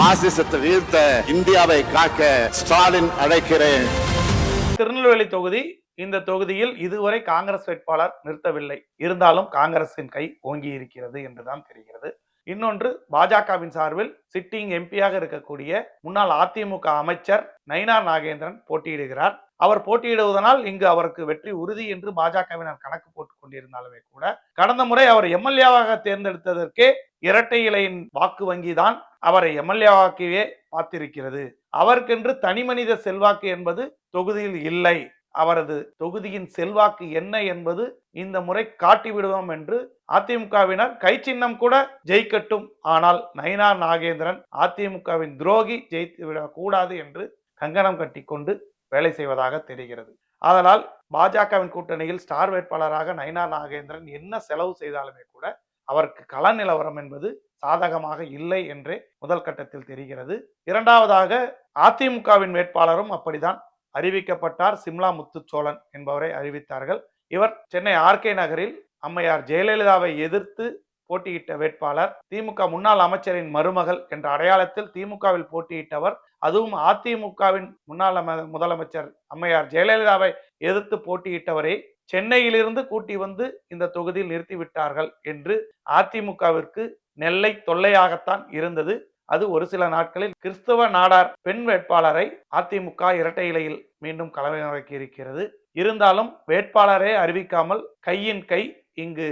பாசிசத்தை வீழ்த்த இந்தியாவை காக்க ஸ்டாலின் அழைக்கிறேன். திருநெல்வேலி தொகுதி இந்த தொகுதியில் இதுவரை காங்கிரஸ் வேட்பாளர் நிறுத்தவில்லை. இருந்தாலும் காங்கிரசின் கை ஓங்கி இருக்கிறது என்றுதான் தெரிகிறது. இன்னொன்று பாஜகவின் சார்பில் சிட்டிங் எம்பியாக இருக்கக்கூடிய முன்னாள் அதிமுக அமைச்சர் நயினார் நாகேந்திரன் போட்டியிடுகிறார். அவர் போட்டியிடுவதனால் இங்கு அவருக்கு வெற்றி உறுதி என்று பாஜகவினர் கணக்கு போட்டுக் கொண்டிருந்தாலுமே கூட கடந்த முறை அவர் எம்எல்ஏவாக தேர்ந்தெடுத்ததற்கே இரட்டை இலையின் வாக்கு வங்கி தான் அவரை எம்எல்ஏவாக்கவே பார்த்திருக்கிறது. அவருக்கென்று தனி மனித செல்வாக்கு என்பது தொகுதியில் இல்லை. அவரது தொகுதியின் செல்வாக்கு என்ன என்பது இந்த முறை காட்டிவிடுவோம் என்று அதிமுகவினர் கை சின்னம் கூட ஜெயிக்கட்டும். ஆனால் நயினா நாகேந்திரன் அதிமுகவின் துரோகி ஜெயித்து விடக்கூடாது என்று கங்கணம் கட்டிக்கொண்டு வேலை செய்வதாக தெரிகிறது. அதனால் பாஜகவின் கூட்டணியில் ஸ்டார் வேட்பாளராக நயினா நாகேந்திரன் என்ன செலவு செய்தாலுமே கூட அவருக்கு கள நிலவரம் என்பது சாதகமாக இல்லை என்றே முதல் கட்டத்தில் தெரிகிறது. இரண்டாவதாக அதிமுகவின் வேட்பாளரும் அப்படிதான் அறிவிக்கப்பட்டார் சிம்லா முத்துச்சோழன் என்பவரை அறிவித்தார்கள். இவர் சென்னை ஆர்கே நகரில் அம்மையார் ஜெயலலிதாவை எதிர்த்து போட்டியிட்ட வேட்பாளர் திமுக முன்னாள் அமைச்சரின் மருமகள் என்ற அடையாளத்தில் திமுகவில் போட்டியிட்டவர் அதுவும் அதிமுகவின் முன்னாள் முதலமைச்சர் அம்மையார் ஜெயலலிதாவை எதிர்த்து போட்டியிட்டவரை சென்னையிலிருந்து கூட்டி வந்து இந்த தொகுதியில் நிறுத்திவிட்டார்கள் என்று அதிமுகவிற்கு நெல்லை தொல்லையாகத்தான் இருந்தது. அது ஒரு சில நாட்களில் கிறிஸ்தவ நாடார் பெண் வேட்பாளரை அதிமுக இரட்டை இலையில் மீண்டும் களமிறக்கி இருக்கிறது. இருந்தாலும் வேட்பாளரே அறிவிக்காமல் கையின் கை இங்கு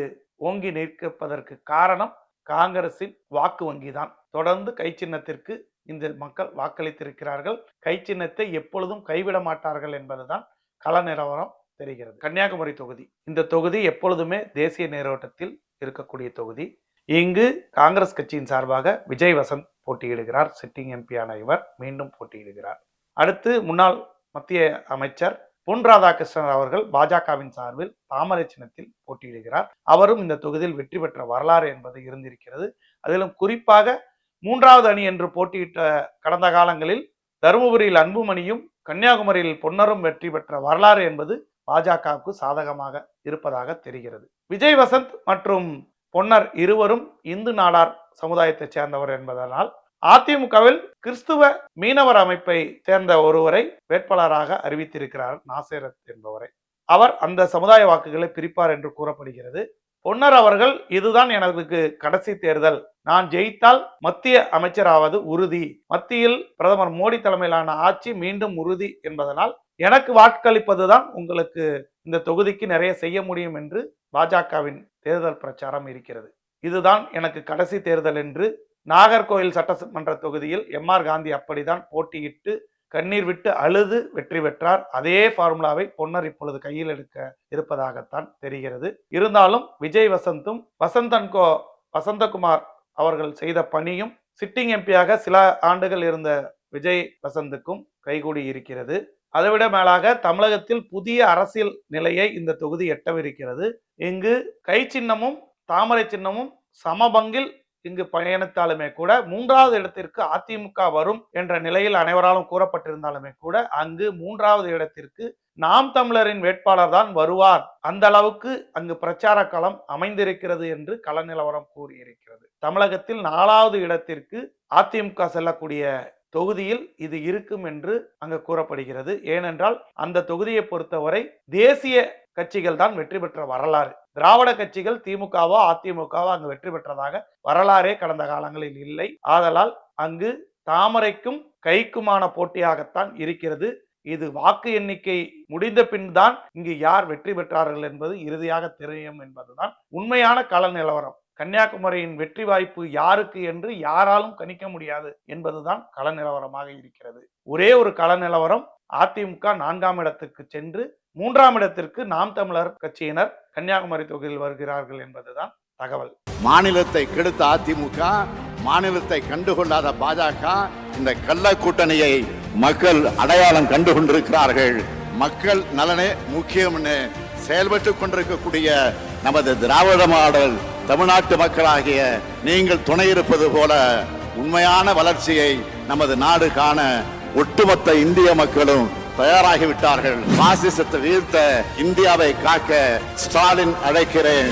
ஓங்கி நிற்கப்பதற்கு காரணம் காங்கிரசின் வாக்கு வங்கிதான். தொடர்ந்து கை சின்னத்திற்கு இந்த மக்கள் வாக்களித்திருக்கிறார்கள். கை சின்னத்தை எப்பொழுதும் கைவிட மாட்டார்கள் என்பதுதான் கள நிலவரம் தெரிகிறது. கன்னியாகுமரி தொகுதி. இந்த தொகுதி எப்பொழுதுமே தேசிய நீரோட்டத்தில் இருக்கக்கூடிய தொகுதி. இங்கு காங்கிரஸ் கட்சியின் சார்பாக விஜய் வசந்த் போட்டியிடுகிறார். சிட்டிங் எம்பியான இவர் மீண்டும் போட்டியிடுகிறார். அடுத்து முன்னாள் மத்திய அமைச்சர் பொன் ராதாகிருஷ்ணன் அவர்கள் பாஜகவின் சார்பில் தாமரை சின்னத்தில் போட்டியிடுகிறார். அவரும் இந்த தொகுதியில் வெற்றி பெற்ற வரலாறு என்பது இருந்திருக்கிறது. அதிலும் குறிப்பாக மூன்றாவது அணி என்று போட்டியிட்ட கடந்த காலங்களில் தருமபுரியில் அன்புமணியும் கன்னியாகுமரியில் பொன்னரும் வெற்றி பெற்ற வரலாறு என்பது பாஜகவுக்கு சாதகமாக இருப்பதாக தெரிகிறது. விஜய் வசந்த் மற்றும் பொன்னர் இருவரும் இந்து நாடார் சமுதாயத்தைச் சேர்ந்தவர் என்பதனால் அதிமுகவில் கிறிஸ்துவ மீனவர் அமைப்பை சேர்ந்த ஒருவரை வேட்பாளராக அறிவித்திருக்கிறார் நாசேரத் என்பவரை. அவர் அந்த சமுதாய வாக்குகளை பிரிப்பார் என்று கூறப்படுகிறது. பொன்னர் அவர்கள் இதுதான் எனக்கு கடைசி தேர்தல். நான் ஜெயித்தால் மத்திய அமைச்சராவது உறுதி. மத்தியில் பிரதமர் மோடி தலைமையிலான ஆட்சி மீண்டும் உறுதி என்பதனால் எனக்கு வாக்களிப்பதுதான் உங்களுக்கு இந்த தொகுதிக்கு நிறைய செய்ய முடியும் என்று பாஜகவின் தேர்தல் பிரச்சாரம் இருக்கிறது. இதுதான் எனக்கு கடைசி தேர்தல் என்று நாகர்கோயில் சட்டமன்ற தொகுதியில் எம் ஆர் காந்தி அப்படிதான் போட்டியிட்டு கண்ணீர் விட்டு அழுது வெற்றி பெற்றார். அதே ஃபார்முலாவை பொன்னர் இப்பொழுது கையில் எடுக்க இருப்பதாகத்தான் தெரிகிறது. இருந்தாலும் விஜய் வசந்தும் வசந்தன்கோ வசந்தகுமார் அவர்கள் செய்த பணியும் சிட்டிங் எம்பியாக சில ஆண்டுகள் இருந்த விஜய் வசந்துக்கும் கைகூடி இருக்கிறது. அதைவிட மேலாக தமிழகத்தில் புதிய அரசியல் நிலையை இந்த தொகுதி எட்டவிருக்கிறது. இங்கு கை சின்னமும் தாமரை சின்னமும் சமபங்கில் இங்கு பயணித்தாலுமே கூட மூன்றாவது இடத்திற்கு அதிமுக வரும் என்ற நிலையில் அனைவராலும் கூறப்பட்டிருந்தாலுமே கூட அங்கு மூன்றாவது இடத்திற்கு நாம் தமிழரின் வேட்பாளர் தான் வருவார். அந்த அளவுக்கு அங்கு பிரச்சார களம் அமைந்திருக்கிறது என்று கள நிலவரம் கூறியிருக்கிறது. தமிழகத்தில் நாலாவது இடத்திற்கு அதிமுக செல்லக்கூடிய தொகுதியில் இது இருக்கும் என்று அங்கு கூறப்படுகிறது. ஏனென்றால் அந்த தொகுதியை பொறுத்தவரை தேசிய கட்சிகள் தான் வெற்றி பெற்ற வரலாறு. திராவிட கட்சிகள் திமுகவோ அதிமுகவோ அங்கு வெற்றி பெற்றதாக வரலாறே கடந்த காலங்களில் இல்லை. ஆதலால் அங்கு தாமரைக்கும் கைக்குமான போட்டியாகத்தான் இருக்கிறது. இது வாக்கு எண்ணிக்கை முடிந்த பின் தான் இங்கு யார் வெற்றி பெற்றார்கள் என்பது இறுதியாக தெரியும் என்பதுதான் உண்மையான கள நிலவரம். கன்னியாகுமரியின் வெற்றி வாய்ப்பு யாருக்கு என்று யாராலும் கணிக்க முடியாது என்பதுதான் கள நிலவரமாக இருக்கிறது. ஒரே ஒரு கள நிலவரம் அதிமுக நான்காம் இடத்துக்கு சென்று மூன்றாம் இடத்திற்கு நாம் தமிழர் கட்சியினர் கன்னியாகுமரி தொகுதியில் வருகிறார்கள் என்பதுதான் தகவல். மாநிலத்தை கெடுத்த அதிமுக மாநிலத்தை கண்டுகொள்ளாத பாஜக இந்த கள்ள கூட்டணியை மக்கள் அடையாளம் கண்டு கொண்டிருக்கிறார்கள் மக்கள் நலனே முக்கியம்னு செயல்பட்டு கொண்டிருக்கக்கூடிய நமது திராவிட மாடல் தமிழ்நாட்டு மக்களாகிய நீங்கள் துணை இருப்பது போல உண்மையான வளர்ச்சியை நமது நாடு காண ஒட்டுமொத்த இந்திய மக்களும் தயாராகிவிட்டார்கள். பாசிசத்தை வீழ்த்த இந்தியாவை காக்க ஸ்டாலின் அழைக்கிறேன்.